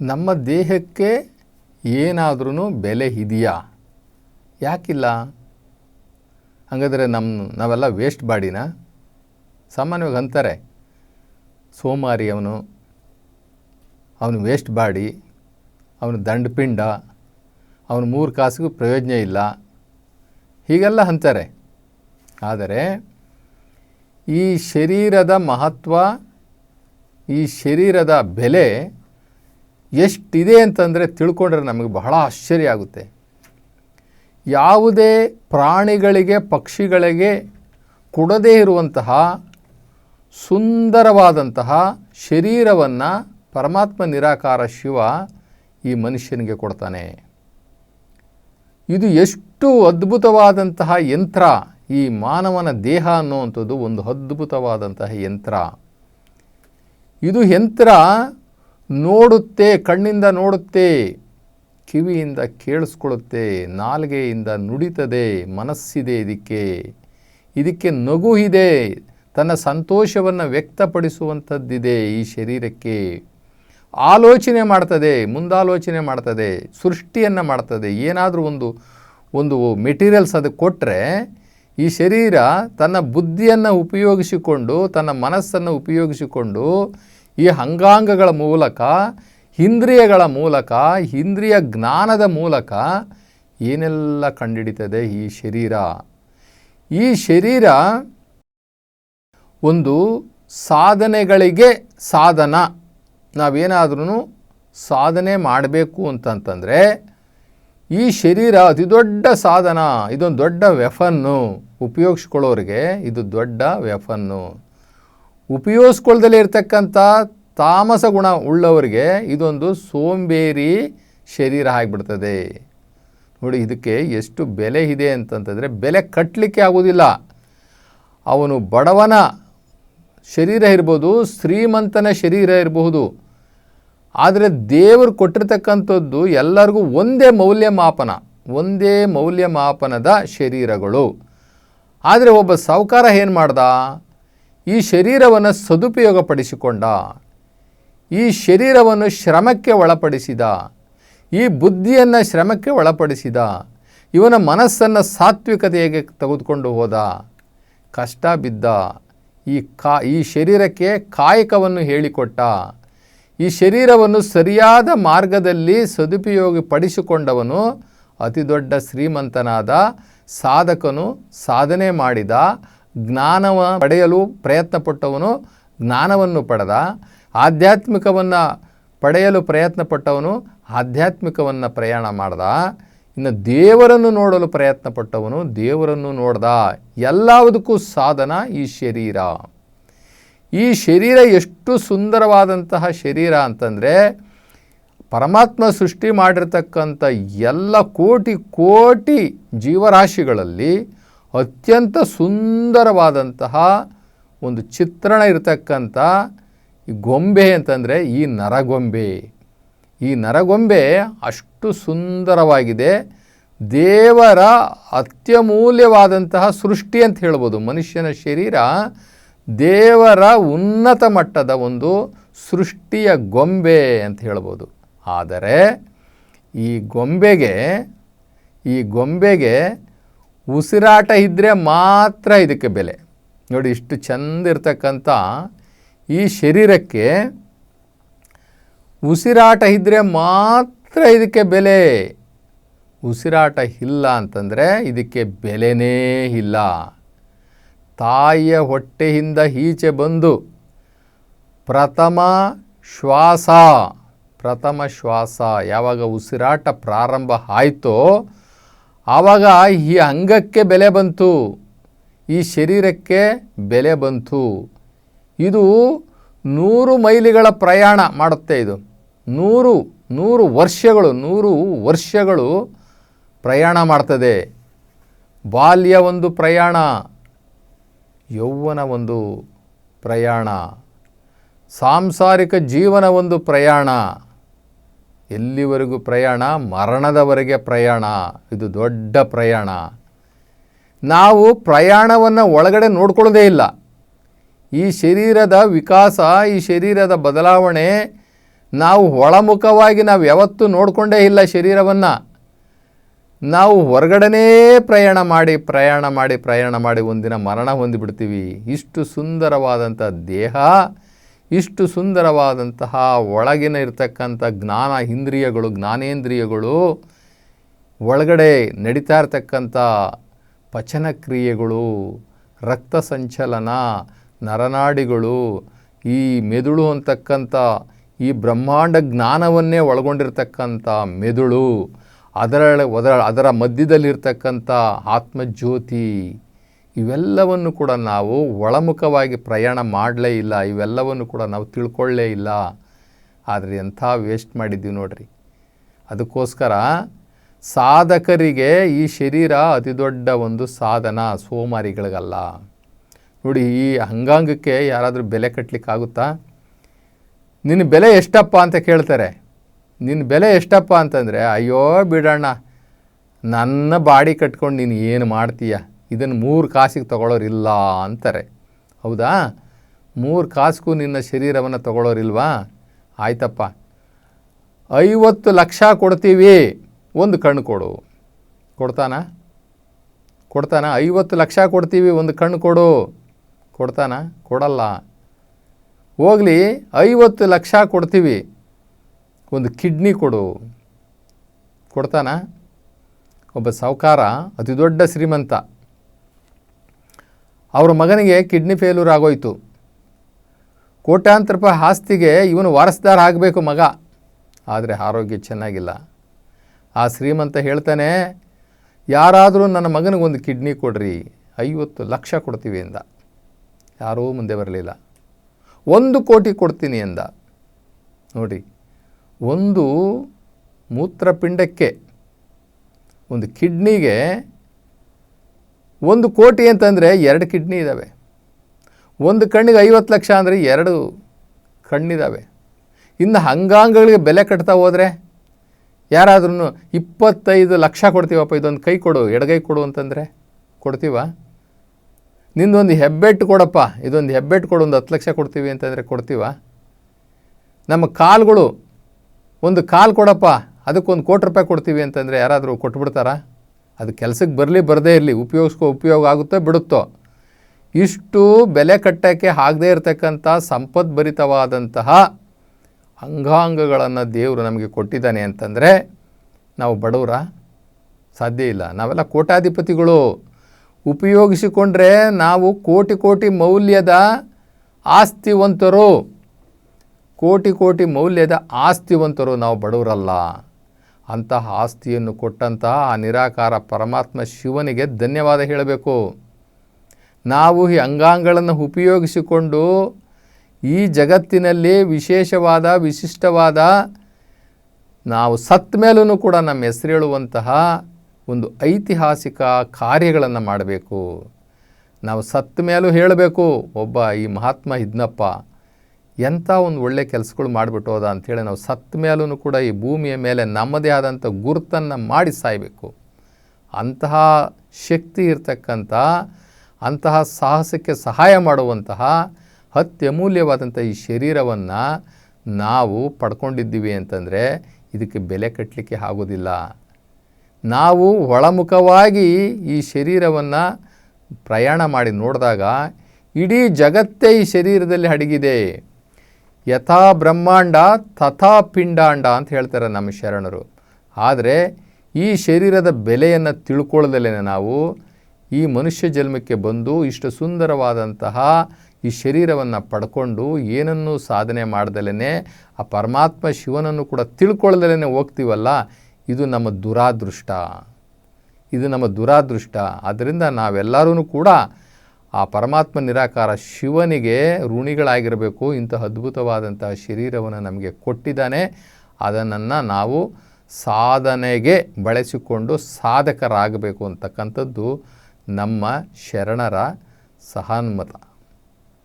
ನಮ್ಮ ದೇಹಕ್ಕೆ ಏನಾದ್ರೂ ಬೆಲೆ ಇದೆಯಾ? ಯಾಕಿಲ್ಲ? ಹಾಗಾದರೆ ನಮ್ಮ ನಾವೆಲ್ಲ ವೇಸ್ಟ್ ಬಾಡಿನ ಸಾಮಾನ್ಯವಾಗಿ ಅಂತಾರೆ. ಸೋಮಾರಿ ಅವನು ಅವನು ವೇಸ್ಟ್ ಬಾಡಿ ಅವನು ದಂಡಪಿಂಡ, ಅವನು ಮೂರು ಕಾಸಿಗೂ ಪ್ರಯೋಜನ ಇಲ್ಲ. ಹೀಗೆಲ್ಲ ಅಂತಾರೆ. ಆದರೆ ಈ ಶರೀರದ ಮಹತ್ವ, ಈ ಶರೀರದ ಬೆಲೆ ಎಷ್ಟಿದೆ ಅಂತಂದರೆ ತಿಳ್ಕೊಂಡ್ರೆ ನಮಗೆ ಬಹಳ ಆಶ್ಚರ್ಯ ಆಗುತ್ತೆ. ಯಾವುದೇ ಪ್ರಾಣಿಗಳಿಗೆ, ಪಕ್ಷಿಗಳಿಗೆ ಕೊಡದೇ ಇರುವಂತಹ ಸುಂದರವಾದಂತಹ ಶರೀರವನ್ನು ಪರಮಾತ್ಮ ನಿರಾಕಾರ ಶಿವ ಈ ಮನುಷ್ಯನಿಗೆ ಕೊಡ್ತಾನೆ. ಇದು ಎಷ್ಟು ಅದ್ಭುತವಾದಂತಹ ಯಂತ್ರ, ಈ ಮಾನವನ ದೇಹ ಅನ್ನುವಂಥದ್ದು ಒಂದು ಅದ್ಭುತವಾದಂತಹ ಯಂತ್ರ. ಇದು ಯಂತ್ರ ನೋಡುತ್ತೆ, ಕಣ್ಣಿಂದ ನೋಡುತ್ತೆ, ಕಿವಿಯಿಂದ ಕೇಳಿಸ್ಕೊಳ್ಳುತ್ತೆ, ನಾಲ್ಗೆಯಿಂದ ನುಡಿತದೆ, ಮನಸ್ಸಿದೆ ಇದಕ್ಕೆ. ಇದಕ್ಕೆ ನಗು ಇದೆ, ತನ್ನ ಸಂತೋಷವನ್ನು ವ್ಯಕ್ತಪಡಿಸುವಂಥದ್ದಿದೆ ಈ ಶರೀರಕ್ಕೆ. ಆಲೋಚನೆ ಮಾಡ್ತದೆ, ಮುಂದಾಲೋಚನೆ ಮಾಡ್ತದೆ, ಸೃಷ್ಟಿಯನ್ನು ಮಾಡ್ತದೆ. ಏನಾದರೂ ಒಂದು ಒಂದು ಮೆಟೀರಿಯಲ್ಸ್ ಅದಕ್ಕೆ ಕೊಟ್ಟರೆ ಈ ಶರೀರ ತನ್ನ ಬುದ್ಧಿಯನ್ನು ಉಪಯೋಗಿಸಿಕೊಂಡು, ತನ್ನ ಮನಸ್ಸನ್ನು ಉಪಯೋಗಿಸಿಕೊಂಡು ಈ ಅಂಗಾಂಗಗಳ ಮೂಲಕ, ಇಂದ್ರಿಯಗಳ ಮೂಲಕ, ಇಂದ್ರಿಯ ಜ್ಞಾನದ ಮೂಲಕ ಏನೆಲ್ಲ ಕಂಡಿಡಿತದೆ ಈ ಶರೀರ? ಈ ಶರೀರ ಒಂದು ಸಾಧನೆಗಳಿಗೆ ಸಾಧನ. ನಾವೇನಾದ್ರೂ ಸಾಧನೆ ಮಾಡಬೇಕು ಅಂತಂತಂದರೆ, ಈ ಶರೀರ ಅತಿ ದೊಡ್ಡ ಸಾಧನ, ಇದೊಂದು ದೊಡ್ಡ ವೆಫನ್ನು ಉಪಯೋಗಿಸ್ಕೊಳ್ಳೋರಿಗೆ ಇದು ದೊಡ್ಡ ವೆಫನ್ನು ಉಪಯೋಗಿಸ್ಕೊಳ್ದಲೇ ಇರ್ತಕ್ಕಂಥ ತಾಮಸ ಗುಣ ಉಳ್ಳವರಿಗೆ ಇದೊಂದು ಸೋಂಬೇರಿ ಶರೀರ ಆಗಿಬಿಡ್ತದೆ. ನೋಡಿ, ಇದಕ್ಕೆ ಎಷ್ಟು ಬೆಲೆ ಇದೆ ಅಂತಂತಂದರೆ ಬೆಲೆ ಕಟ್ಟಲಿಕ್ಕೆ ಆಗೋದಿಲ್ಲ ಅವನು ಬಡವನ ಶರೀರ ಇರ್ಬೋದು, ಶ್ರೀಮಂತನ ಶರೀರ ಇರಬಹುದು. ಆದರೆ ದೇವರು ಕೊಟ್ಟಿರ್ತಕ್ಕಂಥದ್ದು ಎಲ್ಲರಿಗೂ ಒಂದೇ ಮೌಲ್ಯಮಾಪನ, ಒಂದೇ ಮೌಲ್ಯಮಾಪನದ ಶರೀರಗಳು. ಆದರೆ ಒಬ್ಬ ಸಾಹುಕಾರ ಏನು ಮಾಡ್ದ? ಈ ಶರೀರವನ್ನು ಸದುಪಯೋಗಪಡಿಸಿಕೊಂಡ, ಈ ಶರೀರವನ್ನು ಶ್ರಮಕ್ಕೆ ಒಳಪಡಿಸಿದ, ಈ ಬುದ್ಧಿಯನ್ನು ಶ್ರಮಕ್ಕೆ ಒಳಪಡಿಸಿದ, ಇವನ ಮನಸ್ಸನ್ನು ಸಾತ್ವಿಕತೆಗೆ ತೆಗೆದುಕೊಂಡು ಹೋದ, ಕಷ್ಟ ಬಿದ್ದ, ಈ ಕಾ, ಈ ಶರೀರಕ್ಕೆ ಕಾಯಕವನ್ನು ಹೇಳಿಕೊಟ್ಟ, ಈ ಶರೀರವನ್ನು ಸರಿಯಾದ ಮಾರ್ಗದಲ್ಲಿ ಸದುಪಯೋಗಪಡಿಸಿಕೊಂಡವನು ಅತಿ ದೊಡ್ಡ ಶ್ರೀಮಂತನಾದ ಸಾಧಕನು ಸಾಧನೆ ಮಾಡಿದ ಜ್ಞಾನವ ಪಡೆಯಲು ಪ್ರಯತ್ನಪಟ್ಟವನು ಜ್ಞಾನವನ್ನು ಪಡೆದ, ಆಧ್ಯಾತ್ಮಿಕವನ್ನು ಪಡೆಯಲು ಪ್ರಯತ್ನಪಟ್ಟವನು ಆಧ್ಯಾತ್ಮಿಕವನ್ನು ಪ್ರಯಾಣ ಮಾಡ್ದ, ಇನ್ನು ದೇವರನ್ನು ನೋಡಲು ಪ್ರಯತ್ನಪಟ್ಟವನು ದೇವರನ್ನು ನೋಡ್ದ. ಎಲ್ಲದಕ್ಕೂ ಸಾಧನ ಈ ಶರೀರ. ಈ ಶರೀರ ಎಷ್ಟು ಸುಂದರವಾದಂತಹ ಶರೀರ ಅಂತಂದರೆ, ಪರಮಾತ್ಮ ಸೃಷ್ಟಿ ಮಾಡಿರ್ತಕ್ಕಂಥ ಎಲ್ಲ ಕೋಟಿ ಕೋಟಿ ಜೀವರಾಶಿಗಳಲ್ಲಿ ಅತ್ಯಂತ ಸುಂದರವಾದಂತಹ ಒಂದು ಚಿತ್ರಣ ಇರತಕ್ಕಂಥ ಈ ಗೊಂಬೆ ಅಂತಂದರೆ ಈ ನರಗೊಂಬೆ. ಈ ನರಗೊಂಬೆ ಅಷ್ಟು ಸುಂದರವಾಗಿದೆ. ದೇವರ ಅತ್ಯಮೂಲ್ಯವಾದಂತಹ ಸೃಷ್ಟಿ ಅಂತ ಹೇಳ್ಬೋದು. ಮನುಷ್ಯನ ಶರೀರ ದೇವರ ಉನ್ನತ ಮಟ್ಟದ ಒಂದು ಸೃಷ್ಟಿಯ ಗೊಂಬೆ ಅಂತ ಹೇಳ್ಬೋದು. ಆದರೆ ಈ ಗೊಂಬೆಗೆ ಈ ಗೊಂಬೆಗೆ ಉಸಿರಾಟ ಇದ್ದರೆ ಮಾತ್ರ ಇದಕ್ಕೆ ಬೆಲೆ. ನೋಡಿ ಇಷ್ಟು ಚೆಂದ ಇರ್ತಕ್ಕಂಥ ಈ ಶರೀರಕ್ಕೆ ಉಸಿರಾಟ ಇದ್ದರೆ ಮಾತ್ರ ಇದಕ್ಕೆ ಬೆಲೆ. ಉಸಿರಾಟ ಇಲ್ಲ ಅಂತಂದರೆ ಇದಕ್ಕೆ ಬೆಲೆನೇ ಇಲ್ಲ. ತಾಯಿಯ ಹೊಟ್ಟೆಯಿಂದ ಈಚೆ ಬಂದು ಪ್ರಥಮ ಶ್ವಾಸ ಪ್ರಥಮ ಶ್ವಾಸ ಯಾವಾಗ ಉಸಿರಾಟ ಪ್ರಾರಂಭ ಆಯಿತೋ ಆವಾಗ ಈ ಅಂಗಕ್ಕೆ ಬೆಲೆ ಬಂತು, ಈ ಶರೀರಕ್ಕೆ ಬೆಲೆ ಬಂತು. ಇದು ನೂರು ಮೈಲಿಗಳ ಪ್ರಯಾಣ ಮಾಡುತ್ತೆ ಇದು. ನೂರು ನೂರು ವರ್ಷಗಳು ನೂರು ವರ್ಷಗಳು ಪ್ರಯಾಣ ಮಾಡ್ತದೆ. ಬಾಲ್ಯ ಒಂದು ಪ್ರಯಾಣ ಯೌವನ ಒಂದು ಪ್ರಯಾಣ. ಸಾಂಸಾರಿಕ ಜೀವನ ಒಂದು ಪ್ರಯಾಣ. ಎಲ್ಲಿವರೆಗೂ ಪ್ರಯಾಣ? ಮರಣದವರೆಗೆ ಪ್ರಯಾಣ. ಇದು ದೊಡ್ಡ ಪ್ರಯಾಣ. ನಾವು ಪ್ರಯಾಣವನ್ನು ಒಳಗಡೆ ನೋಡ್ಕೊಳ್ಳೋದೇ ಇಲ್ಲ. ಈ ಶರೀರದ ವಿಕಾಸ, ಈ ಶರೀರದ ಬದಲಾವಣೆ ನಾವು ಒಳಮುಖವಾಗಿ ನಾವು ಯಾವತ್ತೂ ನೋಡಿಕೊಂಡೇ ಇಲ್ಲ ಶರೀರವನ್ನು. ನಾವು ಹೊರಗಡೆನೇ ಪ್ರಯಾಣ ಮಾಡಿ ಪ್ರಯಾಣ ಮಾಡಿ ಪ್ರಯಾಣ ಮಾಡಿ ಒಂದಿನ ಮರಣ ಹೊಂದಿಬಿಡ್ತೀವಿ. ಇಷ್ಟು ಸುಂದರವಾದಂಥ ದೇಹ ಇಷ್ಟು ಸುಂದರವಾದಂತಹ ಒಳಗಿನ ಇರತಕ್ಕಂಥ ಜ್ಞಾನ ಇಂದ್ರಿಯಗಳು, ಜ್ಞಾನೇಂದ್ರಿಯಗಳು ಒಳಗಡೆ ನಡೀತಾ ಇರ್ತಕ್ಕಂಥ ಪಚನ ಕ್ರಿಯೆಗಳು ರಕ್ತ ಸಂಚಲನ, ನರನಾಡಿಗಳು, ಈ ಮೆದುಳು ಅಂತಕ್ಕಂಥ, ಈ ಬ್ರಹ್ಮಾಂಡ ಜ್ಞಾನವನ್ನೇ ಒಳಗೊಂಡಿರ್ತಕ್ಕಂಥ ಮೆದುಳು, ಅದರ ಅದರ ಅದರ ಮಧ್ಯದಲ್ಲಿರ್ತಕ್ಕಂಥ ಆತ್ಮಜ್ಯೋತಿ ಇವೆಲ್ಲವನ್ನು ಕೂಡ ನಾವು ಒಳಮುಖವಾಗಿ ಪ್ರಯಾಣ ಮಾಡಲೇ ಇಲ್ಲ, ಇವೆಲ್ಲವನ್ನು ಕೂಡ ನಾವು ತಿಳ್ಕೊಳ್ಳೇ ಇಲ್ಲ. ಆದರೆ ಎಂಥ ವೇಸ್ಟ್ ಮಾಡಿದ್ದೀವಿ ನೋಡ್ರಿ. ಅದಕ್ಕೋಸ್ಕರ ಸಾಧಕರಿಗೆ ಈ ಶರೀರ ಅತಿ ದೊಡ್ಡ ಒಂದು ಸಾಧನ ಸೋಮಾರಿಗಳಿಗಲ್ಲ. ನೋಡಿ, ಈ ಅಂಗಾಂಗಕ್ಕೆ ಯಾರಾದರೂ ಬೆಲೆ ಕಟ್ಟಲಿಕ್ಕಾಗುತ್ತಾ ನಿನ್ನ ಬೆಲೆ ಎಷ್ಟಪ್ಪ ಅಂತ ಕೇಳ್ತಾರೆ. ನಿನ್ನ ಬೆಲೆ ಎಷ್ಟಪ್ಪ ಅಂತಂದರೆ, ಅಯ್ಯೋ ಬಿಡಣ್ಣ, ನನ್ನ ಬಾಡಿ ಕಟ್ಕೊಂಡು ನೀನು ಏನು ಮಾಡ್ತೀಯ? ಇದನ್ನು ಮೂರು ಕಾಸಿಗೆ ತಗೊಳ್ಳೋರಿಲ್ಲ ಅಂತಾರೆ. ಹೌದಾ? ಮೂರು ಕಾಸಿಗೂ ನಿನ್ನ ಶರೀರವನ್ನು ತಗೊಳ್ಳೋರಿಲ್ವಾ ಆಯ್ತಪ್ಪ. ಐವತ್ತು ಲಕ್ಷ ಕೊಡ್ತೀವಿ. ಒಂದು ಕಣ್ಣು ಕೊಡು. ಕೊಡ್ತಾನ? ಕೊಡ್ತಾನ? ಐವತ್ತು ಲಕ್ಷ ಕೊಡ್ತೀವಿ. ಒಂದು ಕಣ್ಣು ಕೊಡು. ಕೊಡ್ತಾನ? ಕೊಡಲ್ಲ. ಹೋಗಲಿ, ಐವತ್ತು ಲಕ್ಷ ಕೊಡ್ತೀವಿ. ಒಂದು ಕಿಡ್ನಿ ಕೊಡು. ಕೊಡ್ತಾನ? ಒಬ್ಬ ಸಾಹುಕಾರ ಅತಿ ದೊಡ್ಡ ಶ್ರೀಮಂತ. ಅವ್ರ ಮಗನಿಗೆ ಕಿಡ್ನಿ ಫೇಲ್ಯೂರ್ ಆಗೋಯ್ತು. ಕೋಟ್ಯಾಂತರ ರೂಪಾಯಿ ಆಸ್ತಿಗೆ ಇವನು ವಾರಸ್ದಾರ ಆಗಬೇಕು ಮಗ. ಆದರೆ ಆರೋಗ್ಯ ಚೆನ್ನಾಗಿಲ್ಲ. ಆ ಶ್ರೀಮಂತ ಹೇಳ್ತಾನೆ, ಯಾರಾದರೂ ನನ್ನ ಮಗನಿಗೆ ಒಂದು ಕಿಡ್ನಿ ಕೊಡ್ರಿ, ಐವತ್ತು ಲಕ್ಷ ಕೊಡ್ತೀವಿ ಎಂದ. ಯಾರೂ ಮುಂದೆ ಬರಲಿಲ್ಲ. ಒಂದು ಕೋಟಿ ಕೊಡ್ತೀನಿ ಎಂದ. ನೋಡಿ, ಒಂದು ಮೂತ್ರಪಿಂಡಕ್ಕೆ ಒಂದು ಕಿಡ್ನಿಗೆ ಒಂದು ಕೋಟಿ ಅಂತಂದರೆ ಎರಡು ಕಿಡ್ನಿ ಇದ್ದಾವೆ ಒಂದು ಕಣ್ಣಿಗೆ ಐವತ್ತು ಲಕ್ಷ ಅಂದರೆ ಎರಡು ಕಣ್ಣಿದ್ದಾವೆ ಇನ್ನು ಅಂಗಾಂಗಗಳಿಗೆ ಬೆಲೆ ಕಟ್ತಾ ಹೋದರೆ ಯಾರಾದ್ರೂ ಇಪ್ಪತ್ತೈದು ಲಕ್ಷ ಕೊಡ್ತೀವಪ್ಪ, ಇದೊಂದು ಕೈ ಕೊಡು, ಎಡಗೈ ಕೊಡು ಅಂತಂದರೆ ಕೊಡ್ತೀವ? ನಿಂದೊಂದು ಹೆಬ್ಬೆಟ್ಟು ಕೊಡಪ್ಪ, ಇದೊಂದು ಹೆಬ್ಬೆಟ್ಟು ಕೊಡು, ಒಂದು ಹತ್ತು ಲಕ್ಷ ಕೊಡ್ತೀವಿ ಅಂತಂದರೆ ಕೊಡ್ತೀವ? ನಮ್ಮ ಕಾಲುಗಳು, ಒಂದು ಕಾಲು ಕೊಡಪ್ಪ, ಅದಕ್ಕೊಂದು ಕೋಟಿ ರೂಪಾಯಿ ಕೊಡ್ತೀವಿ ಅಂತಂದರೆ ಯಾರಾದರೂ ಕೊಟ್ಬಿಡ್ತಾರಾ? ಅದು ಕೆಲಸಕ್ಕೆ ಬರಲಿ ಬರದೇ ಇರಲಿ, ಉಪಯೋಗಿಸ್ಕೋ ಉಪಯೋಗ ಆಗುತ್ತೋ, ಬಿಡುತ್ತೋ? ಇಷ್ಟು ಬೆಲೆ ಕಟ್ಟೋಕ್ಕೆ ಆಗದೇ ಇರತಕ್ಕಂಥ ಸಂಪದ್ಭರಿತವಾದಂತಹ ಅಂಗಾಂಗಗಳನ್ನು ದೇವರು ನಮಗೆ ಕೊಟ್ಟಿದ್ದಾನೆ ಅಂತಂದರೆ, ನಾವು ಬಡವರ? ಸಾಧ್ಯ ಇಲ್ಲ. ನಾವೆಲ್ಲ ಕೋಟಾಧಿಪತಿಗಳು ಉಪಯೋಗಿಸಿಕೊಂಡ್ರೆ ನಾವು ಕೋಟಿ ಕೋಟಿ ಮೌಲ್ಯದ ಆಸ್ತಿವಂತರು. ಕೋಟಿ ಕೋಟಿ ಮೌಲ್ಯದ ಆಸ್ತಿವಂತರು ನಾವು ಬಡವರಲ್ಲ. ಅಂತಹ ಆಸ್ತಿಯನ್ನು ಕೊಟ್ಟಂತಹ ಆ ನಿರಾಕಾರ ಪರಮಾತ್ಮ ಶಿವನಿಗೆ ಧನ್ಯವಾದ ಹೇಳಬೇಕು. ನಾವು ಈ ಅಂಗಾಂಗಗಳನ್ನು ಉಪಯೋಗಿಸಿಕೊಂಡು ಈ ಜಗತ್ತಿನಲ್ಲಿ ವಿಶೇಷವಾದ, ವಿಶಿಷ್ಟವಾದ, ನಾವು ಸತ್ತ ಮೇಲೂ ಕೂಡ ನಮ್ಮ ಹೆಸರು ಹೇಳುವಂತಹ ಒಂದು ಐತಿಹಾಸಿಕ ಕಾರ್ಯಗಳನ್ನು ಮಾಡಬೇಕು. ನಾವು ಸತ್ ಮೇಲೂ ಹೇಳಬೇಕು, ಒಬ್ಬ ಈ ಮಹಾತ್ಮ ಇದ್ನಪ್ಪ. ಎಂಥ ಒಂದು ಒಳ್ಳೆ ಕೆಲಸಗಳು ಮಾಡಿಬಿಟ್ಟು ಹೋದ ಅಂಥೇಳಿ ನಾವು ಸತ್ತ ಮೇಲೂ ಕೂಡ ಈ ಭೂಮಿಯ ಮೇಲೆ ನಮ್ಮದೇ ಆದಂಥ ಗುರುತನ್ನು ಮಾಡಿ ಸಾಯಬೇಕು. ಅಂತಹ ಶಕ್ತಿ ಇರತಕ್ಕಂಥ, ಅಂತಹ ಸಾಹಸಕ್ಕೆ ಸಹಾಯ ಮಾಡುವಂತಹ ಅತ್ಯಮೂಲ್ಯವಾದಂಥ ಈ ಶರೀರವನ್ನು ನಾವು ಪಡ್ಕೊಂಡಿದ್ದೀವಿ ಅಂತಂದರೆ ಇದಕ್ಕೆ ಬೆಲೆ ಕಟ್ಟಲಿಕ್ಕೆ ಆಗೋದಿಲ್ಲ. ನಾವು ಒಳಮುಖವಾಗಿ ಈ ಶರೀರವನ್ನು ಪ್ರಯಾಣ ಮಾಡಿ ನೋಡಿದಾಗ ಇಡೀ ಜಗತ್ತೇ ಈ ಶರೀರದಲ್ಲಿ ಅಡಗಿದೆ. ಯಥಾ ಬ್ರಹ್ಮಾಂಡ ತಥಾ ಪಿಂಡಾಂಡ ಅಂತ ಹೇಳ್ತಾರೆ ನಮ್ಮ ಶರಣರು. ಆದರೆ ಈ ಶರೀರದ ಬೆಲೆಯನ್ನು ತಿಳ್ಕೊಳ್ಳದಲ್ಲೇ ನಾವು? ಈ ಮನುಷ್ಯ ಜನ್ಮಕ್ಕೆ ಬಂದು ಇಷ್ಟು ಸುಂದರವಾದಂತಹ ಈ ಶರೀರವನ್ನು ಪಡ್ಕೊಂಡು ಏನನ್ನೂ ಸಾಧನೆ ಮಾಡ್ದಲೇ ಆ ಪರಮಾತ್ಮ ಶಿವನನ್ನು ಕೂಡ ತಿಳ್ಕೊಳ್ಳದಲೇ ಹೋಗ್ತೀವಲ್ಲ? ಇದು ನಮ್ಮ ದುರಾದೃಷ್ಟ. ಇದು ನಮ್ಮ ದುರಾದೃಷ್ಟ. ಆದ್ದರಿಂದ ನಾವೆಲ್ಲರೂ ಕೂಡ ಆ ಪರಮಾತ್ಮ ನಿರಾಕಾರ ಶಿವನಿಗೆ ಋಣಿಗಳಾಗಿರಬೇಕು. ಇಂಥ ಅದ್ಭುತವಾದಂತಹ ಶರೀರವನ್ನು ನಮಗೆ ಕೊಟ್ಟಿದ್ದಾನೆ. ಅದನ್ನು ನಾವು ಸಾಧನೆಗೆ ಬಳಸಿಕೊಂಡು ಸಾಧಕರಾಗಬೇಕು ಅಂತಕ್ಕಂಥದ್ದು ನಮ್ಮ ಶರಣರ ಸಹಾನ್ಮತ.